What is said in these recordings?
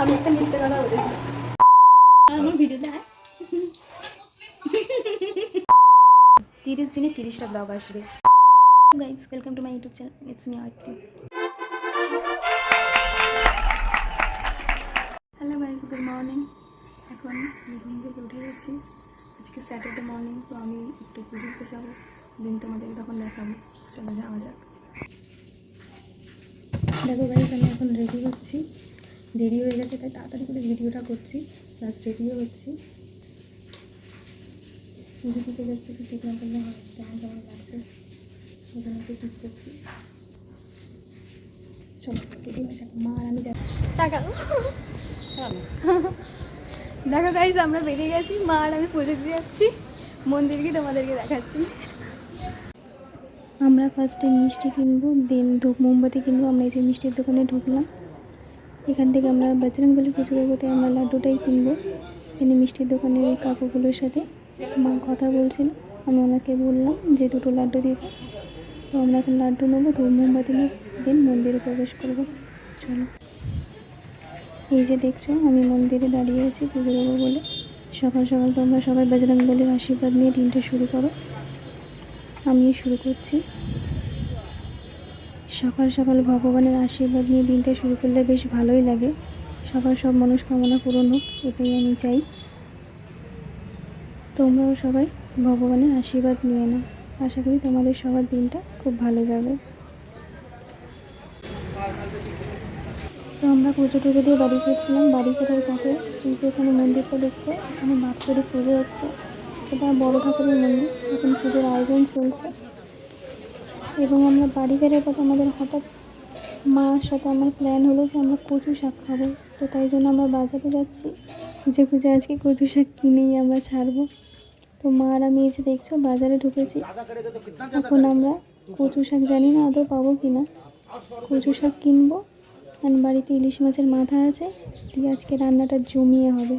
আমি একটা মিথ্যে কথা বলেছি। আমার ভিডিও তিরিশ দিনে তিরিশটা ব্লগ আসবে। Guys welcome to my YouTube channel it's me Arti hello guys good morning এখন ঘুম থেকে উঠে গেছি। আজকে স্যাটারডে মর্নিং তো আমি একটু পুজোতে যাব। দিন তোমাদেরকে তখন দেখাবো। চলো যাওয়া যাক। দেখো গাইজ আমি এখন রেডি হচ্ছি। দেরি হয়ে গেছে তাই তাড়াতাড়ি করে ভিডিওটা করছি। প্লাস রেডিও হচ্ছি। পুজো দিতে যাচ্ছি তো ঠিক না করলে কেমন কেমন লাগছে। একটু ঠিক করছি। চলো রেডি হয়ে যাক মা আর আমি যাব। টাকা। দেখো গাইজ আমরা বেরিয়ে গেছি। মা আর আমি পুজো দিয়ে যাচ্ছি। মন্দিরকে তোমাদেরকে দেখাচ্ছি। আমরা ফার্স্টে মিষ্টি কিনবো দেন ধূপ মোমবাতি কিনবো। আমরা এই যে মিষ্টির দোকানে ঢুকলাম। এখান থেকে আমরা বজরংবলী পুজো করব তাই আমরা লাড্ডুটাই কিনবো। এখানে মিষ্টির দোকানের ওই কাকুগুলোর সাথে মা কথা বলছিল, আমি ওনাকে বললাম যে দুটো লাড্ডু দিতে তো আমরা এখন লাড্ডু নেব ধূপ মোমবাতি দেন মন্দিরে প্রবেশ করব। চলো। এই যে দেখছ, আমি মন্দিরে দাঁড়িয়ে আছি পুজো দেবো বলে। সকাল সকাল তোমরা সবাই বজরংবলীর আশীর্বাদ নিয়ে দিনটা শুরু করো। আমি শুরু করছি। সকাল সকাল ভগবানের আশীর্বাদ নিয়ে দিনটা শুরু করলে বেশ ভালোই লাগে। সবার সব মনস্কামনা পূরণ হোক, এটাই আমি চাই। তোমরাও সবাই ভগবানের আশীর্বাদ নিয়ে নাও। আশা করি তোমাদের সবার দিনটা খুব ভালো যাবে। তো আমরা পুজো টুজো দিয়ে বাড়ি ফিরছিলাম। বাড়ি ফেরার পথে এই যে এখানে মন্দিরটা দেখছ, এখানে বাৎসরিক পুজো হচ্ছে। এটা বড় ঠাকুরের মন্দির। এখন পুজোর আয়োজন চলছে। এবং আমরা বাড়ি ফেরার পথে আমাদের হঠাৎ মার সাথে আমার প্ল্যান হলো যে আমরা কচু শাক খাব। তো তাই জন্য আমরা বাজারে যাচ্ছি। খুঁজে খুঁজে আজকে কচু শাক কিনেই আমরা ছাড়বো। তো মা আর আমি এসে দেখছ, বাজারে ঢুকেছি। এখন আমরা কচু শাক জানি না আদৌ পাবো কি না কচু শাক কিনবো। আর বাড়িতে ইলিশ মাছের মাথা আছে। দিয়ে আজকে রান্নাটা জমিয়ে হবে।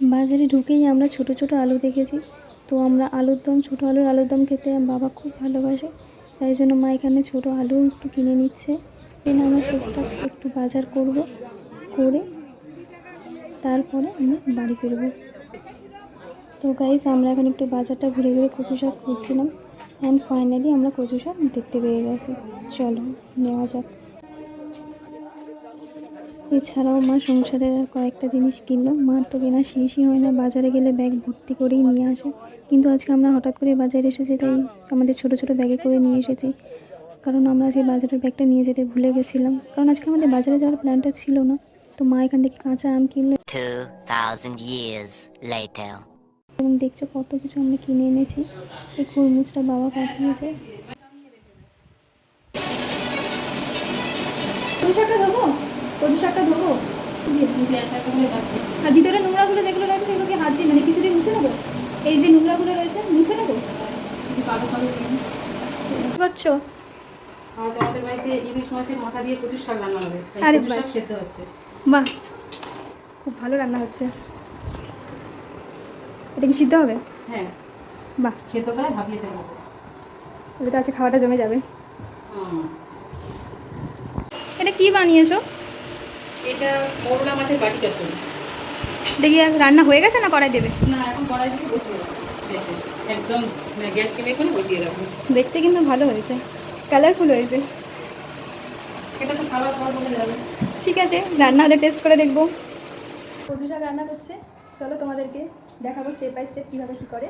বাজারে ঢুকেই আমরা ছোট ছোট আলু দেখেছি। তো আমরা আলুর দম, ছোটো আলুর আলুর দম খেতে বাবা খুব ভালোবাসে। তাই জন্য মা এখানে ছোটো আলু একটু কিনে নিচ্ছে। দেন আমরা টুকটাক একটু বাজার করব, করে তারপরে আমরা বাড়ি ফিরবো। তো গাইজ আমরা এখন একটু বাজারটা ঘুরে ঘুরে কচু শাক খুঁজছিলাম। অ্যান্ড ফাইনালি আমরা কচু শাক দেখতে পেয়ে গেছি। চলো, নেওয়া যাক। এছাড়াও মা সংসারের আর কয়েকটা জিনিস কিনলো। মার তো কেনা শেষই হয় না বাজারে গেলে ব্যাগ ভর্তি করেই নিয়ে আসে। কিন্তু আজকে আমরা হঠাৎ করে বাজারে এসেছি তাই আমাদের ছোট ছোট ব্যাগে করে নিয়ে এসেছি। কারণ আমরা সেই বাজারের ব্যাগটা নিয়ে যেতে ভুলে গেছিলাম। কারণ আজকে আমাদের বাজারে যাওয়ার প্ল্যানটা ছিল না। তো মা এখান থেকে কাঁচা আম কিনলো। 2,000 years later. এবং দেখছ কত কিছু আমরা কিনে এনেছি। এই খরমুজটা বাবা পাঠিয়েছে। শাকটা ধোবো? কচু শাকটা ধোবো? আর ভিতরে নোংরাগুলো যেগুলো রয়েছে সেগুলোকে হাত দিয়ে মানে কিছু দিয়ে মুছে নেব? এই যে নোংরাগুলো রয়েছে মুছে নেব? করছ? আজ আমাদের বাড়িতে ইলিশ মাছের মাথা দিয়ে প্রচুর শাক রান্না হবে আরে বাস। খেতে হচ্ছে। বাহ খুব ভালো রান্না হচ্ছে। এটা কি সিদ্ধ হবে? হ্যাঁ। বাহ। সেদ্ধ করে ফেলব। আছে খাওয়াটা জমে যাবে। এটা কি বানিয়েছো? এটা মৌরলা মাছের বাটি চচ্চড়ি। দেখি রান্না হয়ে গেছে না করাই দেবে? না এখন কড়াই দিয়ে বসিয়ে গ্যাসে একদম গ্যাস সিমে করে বসিয়ে রাখব। দেখতে কিন্তু ভালো হয়েছে কালারফুল হয়েছে। সেটা তো খাবার পর বলে যাবে। ঠিক আছে রান্না হলে টেস্ট করে দেখব। কচু শাক রান্না করছে। চলো তোমাদেরকে দেখাবো স্টেপ বাই স্টেপ কীভাবে কী করে।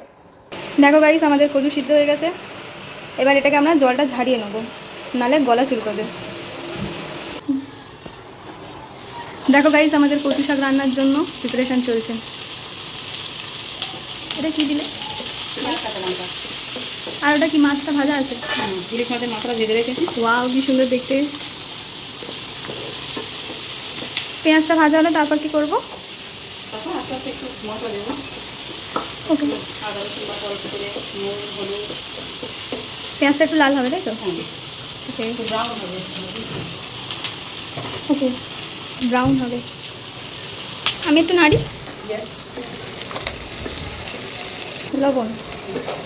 দেখো গাইস আমাদের কচু সিদ্ধ হয়ে গেছে। এবার এটাকে আমরা জলটা ঝাড়িয়ে নেব। নালে গলা চুলকবে। দেখো গাইস আমাদের কচু শাক রান্নার জন্য প্রিপারেশান চলছে। এটা কি দিলে? আর ওটা কি মাছটা ভাজা আছে? হুম, ইলিশ মাছের মাথাটা ভেজে রেখেছি ওয়াও কি সুন্দর দেখতে। পেঁয়াজটা ভাজা হলে তারপর কি করব? পেঁয়াজটা একটু লাল হবে তাই তো? হ্যাঁ। ওকে ওকে ব্রাউন হবে। আমি একটু নাড়ি। লবণ।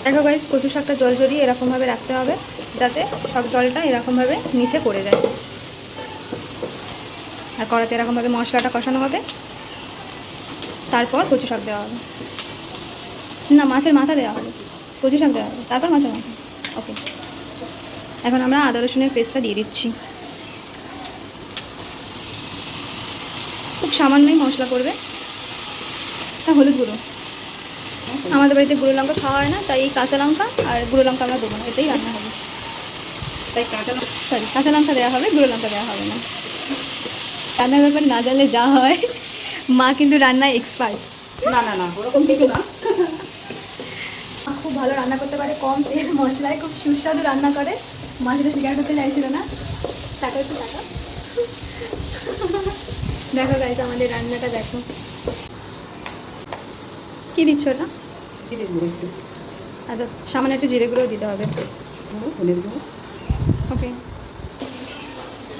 দেখো গাইস কচু শাকটা জল জড়িয়ে এরকমভাবে রাখতে হবে যাতে সব জলটা এরকমভাবে নিচে পড়ে যায়। আর আর কড়াতে এরকমভাবে মশলাটা কষানো হবে। তারপর কচু শাক দেওয়া হবে। না মাছের মাথা দেওয়া হবে। কচু শাক দেওয়া হবে। তারপর মাছের মাথা। ওকে এখন আমরা আদা রসুনের পেস্টটা দিয়ে দিচ্ছি। খুব সামান্যই মশলা করবে। তা হলুদ গুঁড়ো। আমাদের বাড়িতে গুঁড়ো লঙ্কা খাওয়া হয় না তাই এই কাঁচা লঙ্কা আর গুঁড়ো লঙ্কা আমরা দেবো না এটাই রান্না হবে। তাই কাঁচা লঙ্কা সরি কাঁচা লঙ্কা দেওয়া হবে গুঁড়ো লঙ্কা দেওয়া হবে না। রান্নার ব্যাপারে না জানলে যা হয় মা কিন্তু রান্নায় এক্সপার্ট না না না ওরকম কিছু না। খুব ভালো রান্না করতে পারে কম তেল মশলায় খুব সুস্বাদু রান্না করে। মা সেটা স্বীকার করতে চাইছিল না। টাকা একটু টাকা দেখো গাইজ আমাদের রান্নাটা দেখো। কি দিচ্ছ ওটা? জিরে গুঁড়ো একটু। আচ্ছা সামান্য একটু জিরে গুঁড়ো দিতে হবে। গুঁড়ো, ধনের গুঁড়ো। ওকে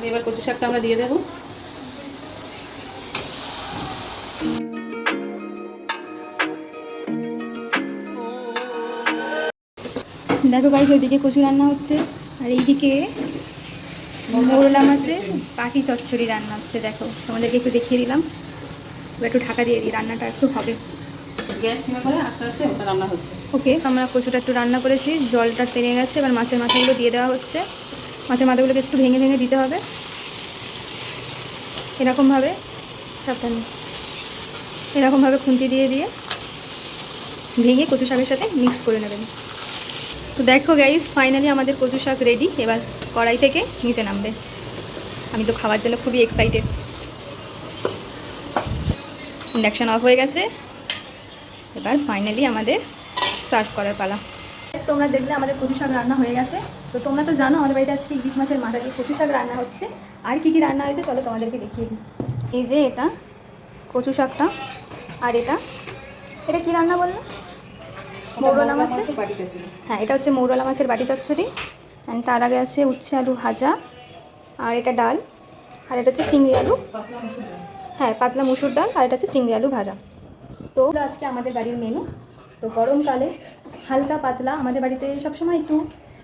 এবার কচু শাকটা আমরা দিয়ে দেবো। দেখো গাইজ ওইদিকে কচু রান্না হচ্ছে। আর এইদিকে মোরলা মাছের পাটি চচ্চড়ি রান্না হচ্ছে দেখো তোমাদেরকে একটু দেখিয়ে দিলাম। এবার একটু ঢাকা দিয়ে দিই রান্নাটা একটু হবে। গ্যাস সিমে করে আস্তে আস্তে ওটা রান্না হচ্ছে। ওকে আমরা কচুটা একটু রান্না করেছি জলটা টেনে গেছে এবার মাছের মাথাগুলো দিয়ে দেওয়া হচ্ছে। মাছের মাথাগুলোকে একটু ভেঙে ভেঙে দিতে হবে। এরকমভাবে সাবধানে। এরকমভাবে খুন্তি দিয়ে দিয়ে ভেঙে কচু শাকের সাথে মিক্স করে নেবেন। তো দেখো গাইস ফাইনালি আমাদের কচু শাক রেডি এবার কড়াই থেকে নিচে নামবে। আমি তো খাওয়ার জন্য খুবই এক্সাইটেড ইন্ডাকশান অফ হয়ে গেছে। এবার ফাইনালি আমাদের সার্ভ করার পালা। তোমরা দেখলে আমাদের কচু শাক রান্না হয়ে গেছে। তো তোমরা তো জানো আমাদের বাড়িতে আজকে ইলিশ মাছের মাথা দিয়ে কচু শাক রান্না হচ্ছে। আর কি কি রান্না হয়েছে চলো তোমাদেরকে দেখিয়ে দিই। এই যে এটা কচু শাকটা। আর এটা? এটা কি রান্না বলল? মৌরলা মাছের পাটি চচ্চড়ি। হ্যাঁ এটা হচ্ছে মৌরলা মাছের বাটি চচ্চড়ি। অ্যান্ড তার আগে আছে উচ্ছে আলু ভাজা, আর এটা ডাল, আর এটা হচ্ছে চিংড়ি আলু। হ্যাঁ পাতলা মুসুর ডাল, আর এটা হচ্ছে চিংড়ি আলু ভাজা। তো আজকে আমাদের বাড়ির মেনু তো গরমকালে হালকা পাতলা, আমাদের বাড়িতে সবসময় একটু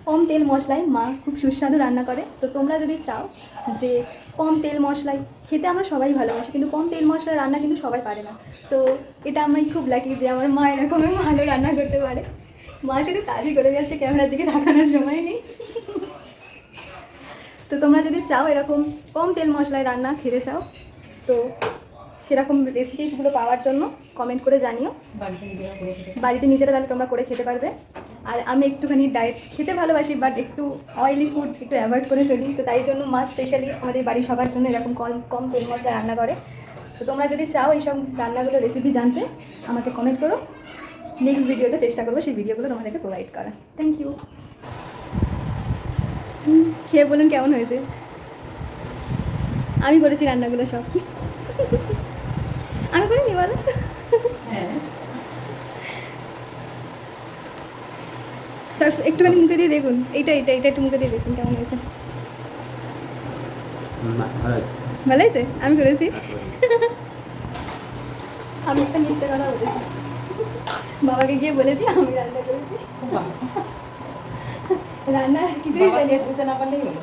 কম তেল মশলায় মা খুব সুস্বাদু রান্না করে। তো তোমরা যদি চাও যে কম তেল মশলায় খেতে আমরা সবাই ভালোবাসি, কিন্তু কম তেল মশলার রান্না কিন্তু সবাই পারে না। তো এটা আমি খুব লাকি যে আমার মা এরকমই ভালো রান্না করতে পারে। মা শুধু কাজই করে যাচ্ছে, ক্যামেরার দিকে তাকানোর সময় নেই। তো তোমরা যদি চাও এরকম কম তেল মশলায় রান্না খেতে চাও, তো সেরকম রেসিপিগুলো পাওয়ার জন্য কমেন্ট করে জানিও। বাড়িতে নিজেরা তাহলে তোমরা করে খেতে পারবে। আর আমি একটুখানি ডায়েট খেতে ভালোবাসি বাট একটু অয়েলি ফুড একটু অ্যাভয়েড করে চলি। তো তাই জন্য মা স্পেশালি আমাদের বাড়ির সবার জন্য এরকম কম কম তেল মশলা রান্না করে। তো তোমরা যদি চাও এইসব রান্নাগুলো রেসিপি জানতে, আমাকে কমেন্ট করো। নেক্সট ভিডিওতে চেষ্টা করব সেই ভিডিওগুলো তোমাদেরকে প্রোভাইড করা থ্যাংক ইউ খেয়ে বলুন কেমন হয়েছে? আমি করেছি রান্নাগুলো সব। আমি করিনি বলো? হ্যাঁ। একটুখানি মুখে দিয়ে দেখুন। এইটা এটা এটা একটু মুখে দিয়ে দেখুন কেমন হয়েছে। ভালো হয়েছে। আমি করেছি। আমি একটা মিথ্যে কথা বলেছি। বাবাকে গিয়ে বলেছি আমি রান্না করেছি। রান্না কিছুই। বুঝতে না পারলেই হলো।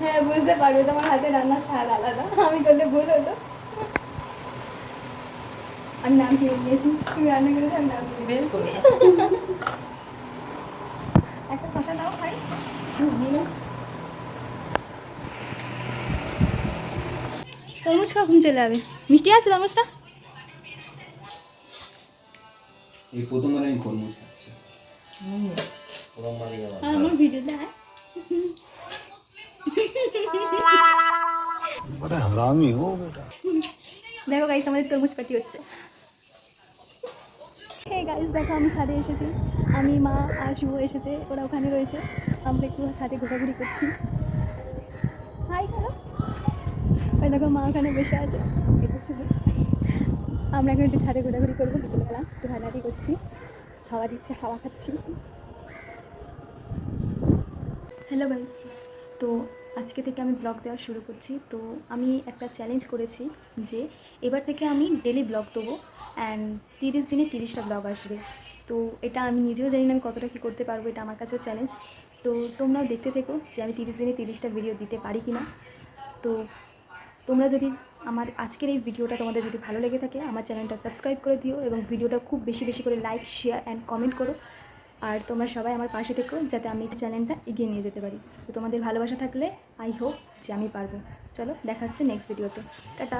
হ্যাঁ বুঝতে পারবে তোমার হাতে রান্নার স্বাদ আলাদা। আমি করলে ভুল হতো। আমি নাম কিনে নিয়েছি তুমি রান্না করেছ আমি নাম বেশ করেছ। একটা শশা দাও খাই নিয়ে তরমুজ ঘুম চলে যাবে মিষ্টি আছে তরমুজটা? এই প্রথমবার আমি খরমুজ খাচ্ছি। আমার ভিডিও দেয় बड़ा हरामी हो बेटा দেখো গাইস আমাদের তরমুজ পাটি হচ্ছে হে গাইস দেখো আমি ছাদে এসেছি আমি মা আর শুভ এসেছে ওরা ওখানে রয়েছে আমরা একটু ছাদে ঘোরাঘুরি করছি হাই করো ওই দেখো মা ওখানে বসে আছে এটা শুভ আমরা এখন একটু ছাদে ঘোরাঘুরি করবো বিকেলবেলা একটু হাঁটাহাঁটি করছি হাওয়া দিচ্ছে হাওয়া খাচ্ছি হ্যালো গাইস তো আজকে থেকে আমি ব্লগ দেওয়া শুরু করছি। তো আমি একটা চ্যালেঞ্জ করেছি যে এবার থেকে আমি ডেলি ব্লগ দেবো অ্যান্ড তিরিশ দিনে তিরিশটা ব্লগ আসবে। তো এটা আমি নিজেও জানি না আমি কতটা কী করতে পারব, এটা আমার কাছেও চ্যালেঞ্জ তো তোমরাও দেখতে থেকো যে আমি তিরিশ দিনে তিরিশটা ভিডিও দিতে পারি কি না তো তোমরা যদি আমার আজকের এই ভিডিওটা তোমাদের যদি ভালো লেগে থাকে, আমার চ্যানেলটা সাবস্ক্রাইব করে দিও এবং ভিডিওটা খুব বেশি বেশি করে লাইক শেয়ার অ্যান্ড কমেন্ট করো। আর তোমরা সবাই আমার পাশে থেকো যাতে আমি এই চ্যানেলটা এগিয়ে নিয়ে যেতে পারি। তো তোমাদের ভালোবাসা থাকলে আই হোপ যে আমি পারব। চলো, দেখা হচ্ছে নেক্সট ভিডিওতে টাটা।